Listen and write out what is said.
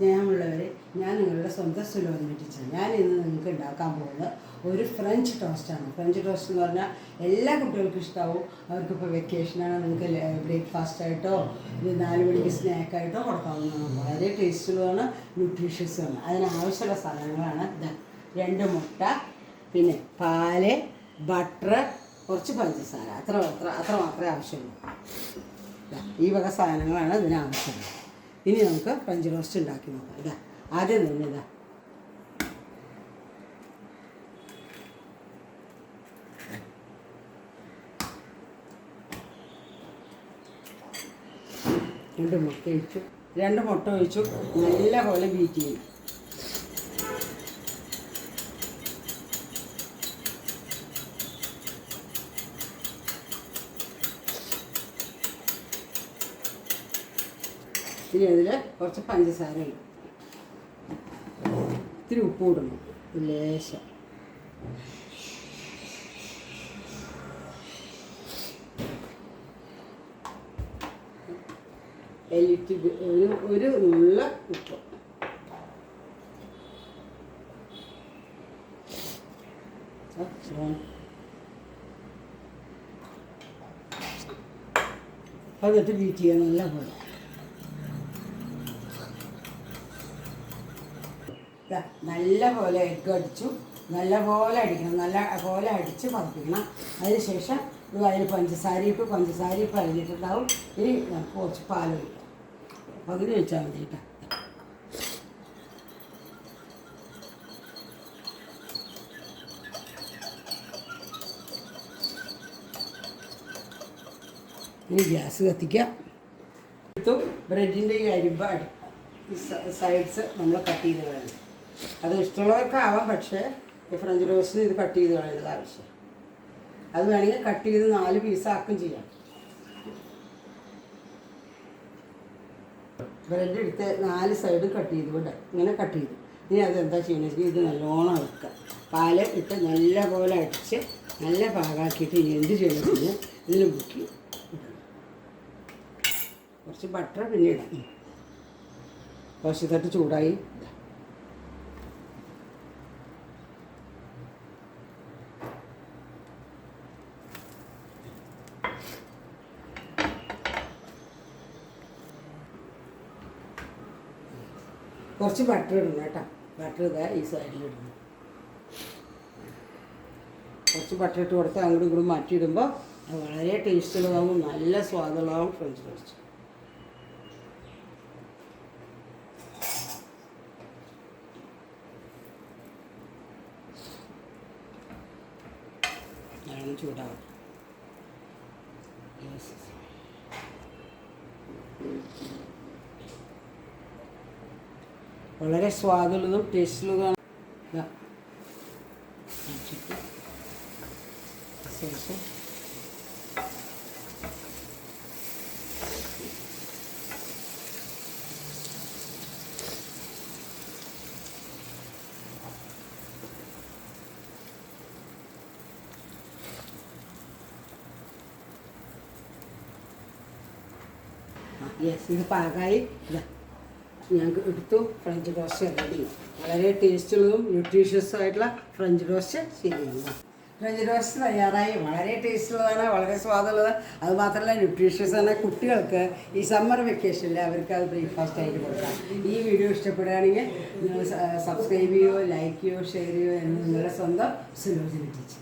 സ്നേഹമുള്ളവരെ ഞാൻ നിങ്ങളുടെ സ്വന്തം ടീച്ചർ ഞാൻ ഇന്ന് നിങ്ങൾക്ക് ഉണ്ടാക്കാൻ പോകുന്നത് ഒരു ഫ്രഞ്ച് ടോസ്റ്റാണ് ഫ്രഞ്ച് ടോസ്റ്റ് എന്ന് പറഞ്ഞാൽ എല്ലാ കുട്ടികൾക്കും ഇഷ്ടമാവും അവർക്കിപ്പോൾ വെക്കേഷനാണ് നിങ്ങൾക്ക് ബ്രേക്ക്ഫാസ്റ്റ് ആയിട്ടോ നാല് മണിക്ക് സ്നാക്കായിട്ടോ കൊടുക്കാവുന്നതാണ്. വളരെ ടേസ്റ്റുള്ളതാണ് ന്യൂട്രീഷ്യസുമാണ് അതിനാവശ്യമുള്ള സാധനങ്ങളാണ് ഇത്. രണ്ട് മുട്ട പിന്നെ പാൽ ബട്ടർ കുറച്ച് പഞ്ചസാര. അത്ര അത്ര അത്ര മാത്രമേ ആവശ്യമുള്ളൂ. ഈ വക സാധനങ്ങളാണ് ഇതിന് ആവശ്യമുള്ളത് ഇനി നമുക്ക് ഫ്രഞ്ച് റോസ്റ്റ് ഉണ്ടാക്കി നോക്കാം. ഇതാ ആദ്യം തന്നെ ഇതാ. രണ്ട് മുട്ട ഒഴിച്ചു. രണ്ട് മുട്ട ഒഴിച്ചു. നല്ല പോലെ ബീറ്റ് ചെയ്യും. ഇനി അതിൽ കുറച്ച് പഞ്ചസാര ഇടും. ഇത്തിരി ഉപ്പ് ഇടണം. ലേശം. എലിറ്റ് ഒരു ഒരു നുള്ള ഉപ്പ്. എന്നിട്ട് ബീറ്റ് ചെയ്യാൻ നല്ല പോലെ. നല്ല പോലെ എഗ്ഗ് അടിച്ചു. നല്ല പോലെ അടിക്കണം. നല്ല പോലെ അടിച്ച് പതിപ്പിക്കണം. അതിന് ശേഷം ഇത് അതിൽ പഞ്ചസാര ഇട്ട് പഞ്ചസാര ഇപ്പം അരിഞ്ഞിട്ടുണ്ടാവും. ഇനി കുറച്ച് പാൽ ഒഴിക്കാം. പകുതി വെച്ചാൽ മതി കേട്ടോ. ഇനി ഗ്യാസ് കത്തിക്കുക എടുത്തു ബ്രെഡിന്റെ ഈ അരിമ്പ സൈഡ്സ് നമ്മൾ കട്ട് ചെയ്ത് കളയണം. അത് ഇഷ്ടമുള്ളവർക്ക് ആവാം പക്ഷേ ഈ ഫ്രഞ്ച് റോസ് ഇത് കട്ട് ചെയ്ത് കളയുന്നത് ആവശ്യം. അത് വേണമെങ്കിൽ കട്ട് ചെയ്ത് നാല് പീസാക്കും ചെയ്യാം. ബ്രെഡ് എടുത്ത് നാല് സൈഡ് കട്ട് ചെയ്ത് ഇവിടെ. ഇങ്ങനെ കട്ട് ചെയ്തു. ഇനി അതെന്താ ചെയ്യുന്നത് ഇത് നല്ലോണം ഇളക്കുക പാൽ ഇട്ട് നല്ല പോലെ അടിച്ച് നല്ല പാകാക്കിയിട്ട് ഇനി എന്ത് ഇതിന് ഇതിൽ മുക്കി കുറച്ച് ബട്ടർ പിന്നെ ഇടാം. കുറച്ച് തട്ട് ചൂടായി. കുറച്ച് ബട്ടർ ഇടണം കേട്ടോ. ബട്ടർ ഇതാ ഈ സൈഡിൽ ഇടണം. കുറച്ച് ബട്ടർ ഇട്ട് കൊടുത്ത് അങ്ങോട്ടും ഇങ്ങോട്ടും മാറ്റിയിടുമ്പോൾ അത് വളരെ ടേസ്റ്റുള്ളതാവും നല്ല സ്വാദുള്ളതാവും ഫ്രഞ്ച് ഫ്രൈസ് ചൂടാവും. Yes. വളരെ സ്വാദുള്ളതും ടേസ്റ്റുള്ളതുമാണ്. ശേഷം യെസ് ഇത് പാകമായി ഇതാ. ഞങ്ങൾക്ക് എടുത്തു ഫ്രഞ്ച് ടോസ്റ്റ് റെഡി വളരെ ടേസ്റ്റുള്ളതും ന്യൂട്രീഷ്യസും ആയിട്ടുള്ള ഫ്രഞ്ച് ടോസ്റ്റ് ശരിയാണ്. ഫ്രഞ്ച് ടോസ്റ്റ് തയ്യാറായി. വളരെ ടേസ്റ്റുള്ളതാണ് വളരെ സ്വാദുള്ളത് അത് മാത്രമല്ല ന്യൂട്രീഷ്യസ് ആണ്. കുട്ടികൾക്ക് ഈ സമ്മർ വെക്കേഷനിൽ അവർക്ക് അത് ബ്രേക്ക്ഫാസ്റ്റ് ആയിട്ട് കൊടുക്കാം. ഈ വീഡിയോ ഇഷ്ടപ്പെടുകയാണെങ്കിൽ നിങ്ങൾ സബ്സ്ക്രൈബ് ചെയ്യുമോ ലൈക്ക് ചെയ്യുമോ ഷെയർ ചെയ്യുമോ എന്ന് നിങ്ങളുടെ സ്വന്തം സുലോചന ടീച്ചർ